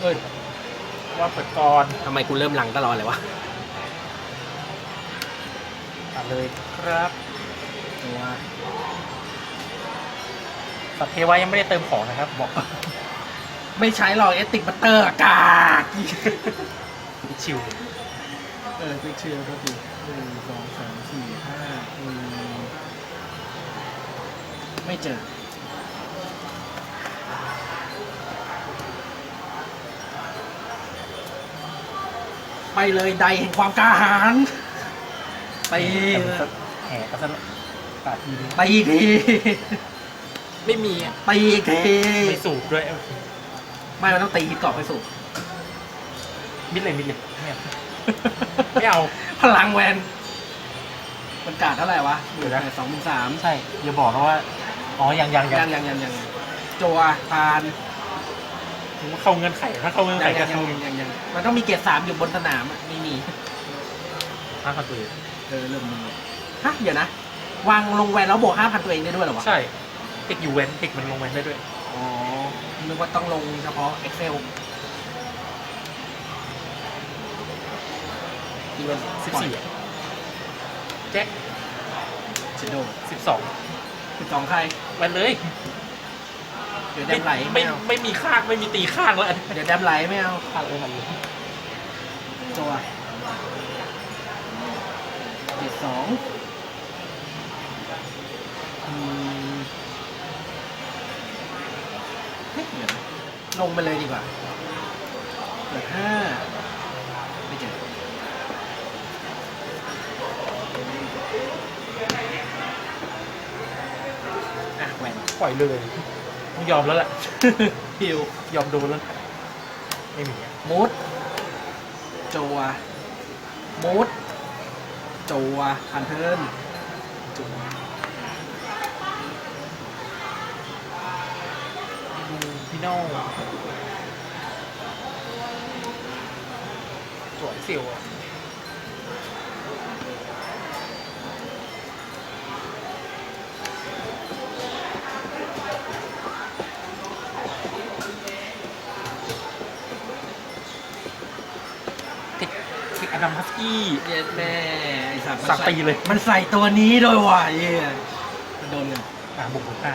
เอ้ยว่าเปิดก่อนทำไมกูเริ่มหลังตลอดเลยวะตัดเลยครับตัวสัตว์เทวายังไม่ได้เติมของนะครับ บอก ไม่ใช้หรอกเอติกบัตเตอร์อากาศชิวเออฟิกเชียร์ก็ดีหนึ่งสองสามสี่ห้าอืมไม่เจอ ไปเลยใดแห่งความกล้าหาญไปแห่ก็สนุกปาดทีนี้ไปอีกทีไม่มีอะไปอีกทีไม่สูบด้วย ไม่มันต้องตีฮิตกรอบไปสูบมิดเลยมิดเลยไม่เอาไม่เอาพลังแวนมันกาดเท่าไหร่วะเดี๋ยวนะสองหมื่นสามใช่อย่าบอกนะว่า อ๋อยังยังยัยังงยังยังยังโจวพาน เข้าเงื่อนไขถ้าเข้าเงื่อนไขยังก็ยังเข้ายังยังยังมันต้องมีเกียรติสามอยู่บนสนามอะไม่มีห้าพันตัวเองเออเริ่มมีฮะเดี๋ยวนะ วางลงแวนแล้วบวกห้าพันตัวเองได้ด้วยเหรอวะใช่เทคยูเวนเทคมันลงเวนได้ด้วย อ๋อนึกว่าต้องลงเฉพาะ Excel อีเวนสิบสี่แจ็คชิโดสิบสอง สิบสองใครไปเลย เดี๋ยวแดมไหลไม่ไม่เอาไม่มีข้างไม่มีตีข้างแล้วอันนี้เดี๋ยวแดมไหลไม่เอาข้างเลยมันเลยโจวเจ็ดสองอืมเฮ้ยเดี๋ยวนะลงไปเลยดีกว่าเปิดห้าไม่เจออะแหวน ปล่อยเลย ต้องยอมแล้วแหละฮิวยอมโดนแล้วไม่มีอะมูดโจวมูดโจวพันเทิร์นจุ๊บดูพี่โน่สวยเสียวอะ เทคเทคอ ดัมฮัสกี้เย็ดแม่ไอสัตว์สักตีเลยมันใส่ตัวนี้โดวยว่ะเหี้ยมันโดนเงินอ่าบุกบุกห้า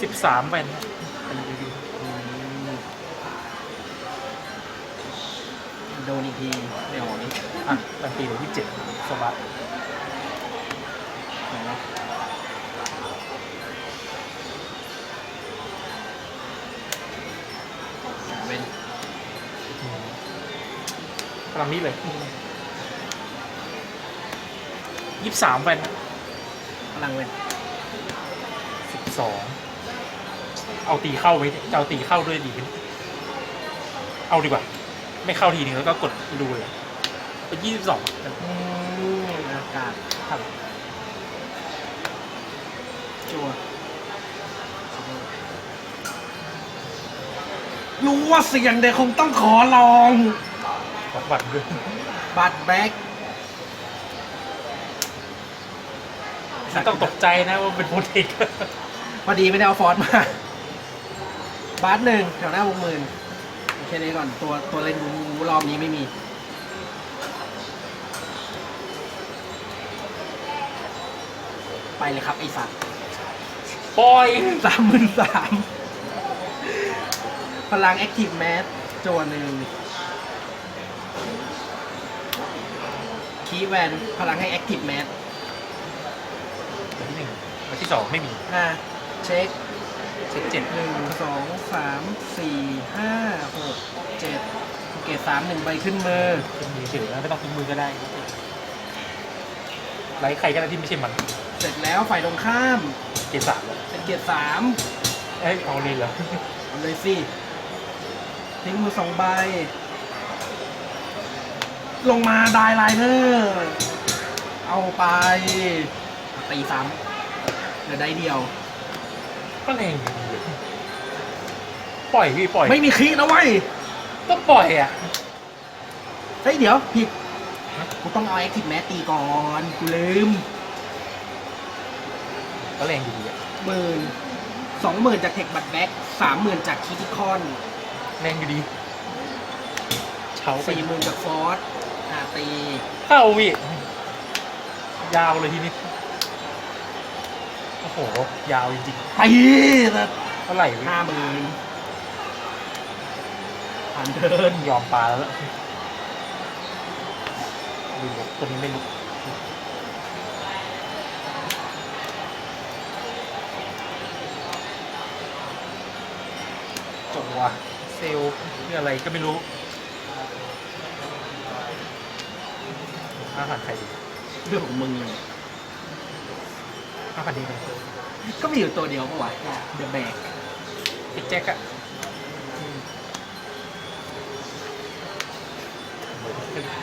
สิบสามแวนอันนี้ดีอืมโดนอีกทีไม่ออกนี่ๆอะแวนตีเหลือยี่สิบเจ็ดสบัตไลังนี้เลยยี่สิบสามแวนพลังเป็นสิบสองเอาตีเข้าไว้จะเอาตีเข้าด้วยดีขึ้นเอาดีกว่า ไม่เข้าทีนึงแล้วก็กดดูเลยเป็นยี่สิบสองอืมอากาศครับจัวรู้ว่าเสียงเด็กคงต้องขอลอง วัดวัดด้วยบัตรแบ็กไม่ต้องตกใจนะว่าเป็นโปรเทคพอดีไม่ได้เอาฟอนต์มาบาสหนึ่งแถวหน้าวงหมื่นโอเคนี้ก่อนตัวตัวเล่นงูรอบนี้ไม่มีไปเลยครับไอสัตว์ปล่อยสามหมื่นสามพลังแอคทีฟแมสจวนหนึ่ง คีย์แวนพลังให้แอคทีฟแมสวันที่หนึ่งวันที่สองไม่มีอ่าเช็คเช็คเจ็ดหนึ่งสองสามสี่ห้าหกเจ็ดเกรดสามหนึ่งใบขึ้นมือเป็นมือเฉยๆไม่ต้องทิ้งมือก็ได้ไลค์ใครก็ได้ที่ไม่ใช่มันเสร็จแล้วฝ่ายตรงข้ามเกณฑ์สามเลยเป็นเกรดสามเอ้ยเอาเลยเหรอเอาเลยสิทิ้งมือสองใบ ลงมาได้ไลเนอร์ เอาไปตีซ้ำเหลือได้เดียว ก็แรงอยู่ดีปล่อยพี่ปล่อยไม่มีคีนะเว้ยต้องปล่อยอะเฮ้ยเดี๋ยวผิดกูต้องเอาแอคทีฟแมสตีก่อนกูลืมก็แรงอยู่ดีอะหมื่นสองหมื่นจากเทคบัตแบ็กสามหมื่นจากคิติคอนแรงอยู่ดีเฉาไปสี่หมื่นจากฟอสอ่า ตีเข้าวิยาวเลยทีนี้ โอ้โห ยาวจริงตีแต่ๆเท่าไหร่วิห้าหมื่นผ่านเดินยอมปลาแล้วล่ะดูลุกตัวนี้ไม่ลุกจบว่ะเซลล์นี่อะไรก็ไม่รู้ ห้าพันใครดีเรื่องของมึงเลยห้าพันดีเลยก็มีอยู่ตัวเดียวปะวะเดอะแบกติ๊กแจ็คอะ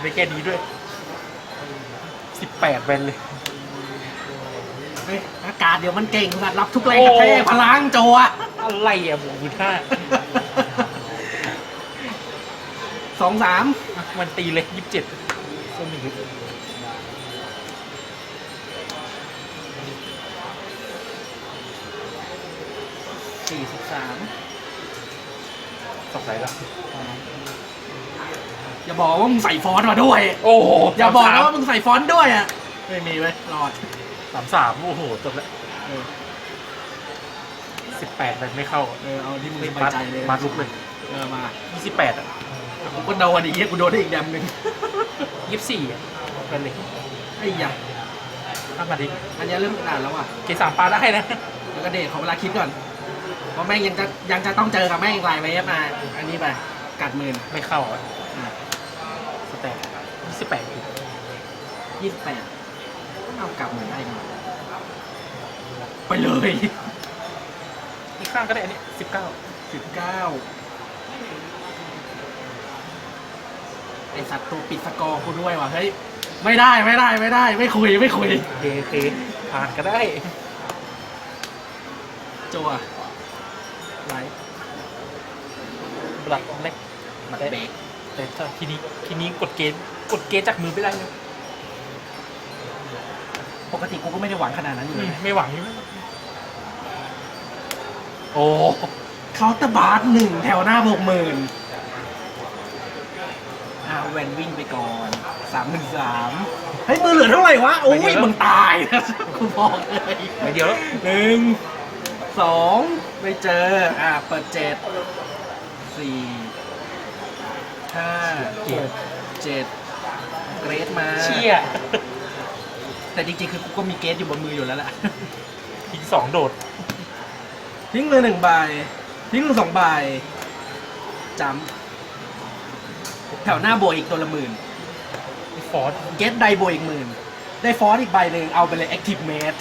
ไม่แค่นี้ด้วยสิบแปดแวนเลยเฮ้ยอากาศเดี๋ยวมันเก่งสัตว์รับทุกแรงกระแทกพลังโจอะอะไรอะหมูคุณห้าสองสามอะมันตีเลยยี่สิบเจ็ดส้มหนึ่ง สี่สิบสามสงสัยละอย่าบอกว่ามึงใส่ฟอนต์มาด้วย โอ้โหอย่าบอกนะว่ามึงใส่ฟอนต์ด้วยอะไม่มีไหมรอดสามสามโอ้โหจบแล้วเออสิบแปดมันไม่เข้าเออเอาที่มึงสบามัยใจเลยมาลุกเลยเออมายี่สิบแปดอะผมก็โดนอีกเหี้ยกูโดนได้อีกแดมหนึ่งยี่สิบสี่อะเป็นเลยไอ้ยะห้าพันดีอันนี้เริ่มอ่านแล้วอะเกสามปลาได้นะแล้วก็เดทขอเวลาคิดก่อน เพราะแม่งยังจะยังจะต้องเจอกับแม่งอีกหลายเวฟมาอันนี้ไปกัดหมื่นไม่เข้าอะอะสแตทยี่สิบแปดยี่สิบแปดเอากลับหมื่นได้มาไปเลยอีกข้างก็ได้อันนี้สิบเก้าสิบเก้าไอสัตว์ตัวปิดสกอร์กูด้วยว่ะเฮ้ยไม่ได้ไม่ได้ไม่ได้ ไม่คุยไม่คุยเคเคผ่านก็ได้จัว ไลท์บลัดเล็กบัตได้เบรกแต่ถ้าทีนี้ทีนี้กดเกณฑ์กดเกณฑ์จากมือไม่ได้เลยปกติกูก็ไม่ได้หวังขนาดนั้นอยู่อืเลมยไม่หวังอยู่โอ้เคาน์เตอร์บาร์หนึ่งแถวหน้าบวกหมื่นอ่าแวนวิ่งไปก่อนสามหนึ่งสามเฮ้ยมือเหลือเท่าไหร่วะ โอ้ยมึงตายนะกูบอกเลยไม่เดียวแล้ว หนึ่ง สองไม่เจอ อ่า เปิดเจ็ดสี่ห้าหกเจ็ดเกรดมาเชี่ยแต่จริงๆ คือกูก็มีเกรดอยู่บนมืออยู่แล้วแหละทิ้งสองโดด ทิ้งมือหนึ่งใบทิ้งมือสองใบจำแถวหน้าบวกอีกตัวละหมื่นฟอร์สเกตไดบวกอีกหมื่นได้ฟอสอีกใบหนึ่งเอาไปเลย Active Mate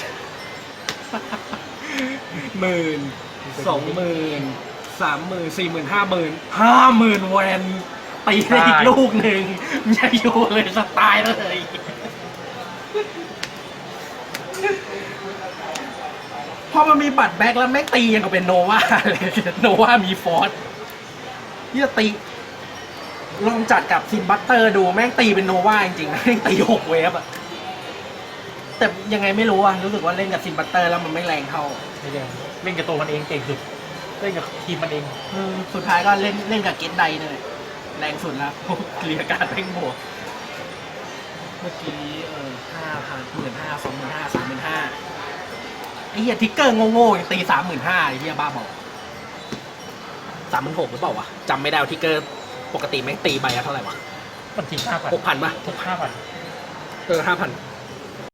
หมื่นสองหมื่นสามหมื่นสี่หมื่นห้าหมื่นห้าหมื่นแวนตีได้อีกลูกหนึ่งอย่าอยู่เลยสไตล์เลยพอมันมีบัตรแบ็คแล้วแม่งตียังกับเป็นโนวาเลยโนวามีฟอสที่จะตี ลองจัดกับซินบัตเตอร์ดูแม่งตีเป็นโนวาจริงๆนะแม่งตีหกเวฟอะ แต่ยังไงไม่รู้อะรู้สึกว่าเล่นกับซินบัตเตอร์แล้วมันไม่แรงเท่าไม่ได้เล่นกับตัวมันเองเก่งสุด เล่นกับทีมมันเองอืมสุดท้ายก็เล่นเล่นกับเกตไดเลยแรงสุดแล้วเคลียร์การดแม่งบวก เมื่อกี้เออห้าพันหมื่นห้าสองหมื่นห้าสามหมื่นห้าไอ้เหี้ยทิกเกอร์โง่ๆยังตีสามหมื่นห้าไอ้เหี้ยบ้าบอกสามหมื่นหกหรือเปล่าวะจำไม่ได้ว่าทิกเกอร์ปกติแม่งตีใบละเท่าไหร่วะมันทิ้งห้าพันหกพันป่ะทุกห้าพันเออห้าพัน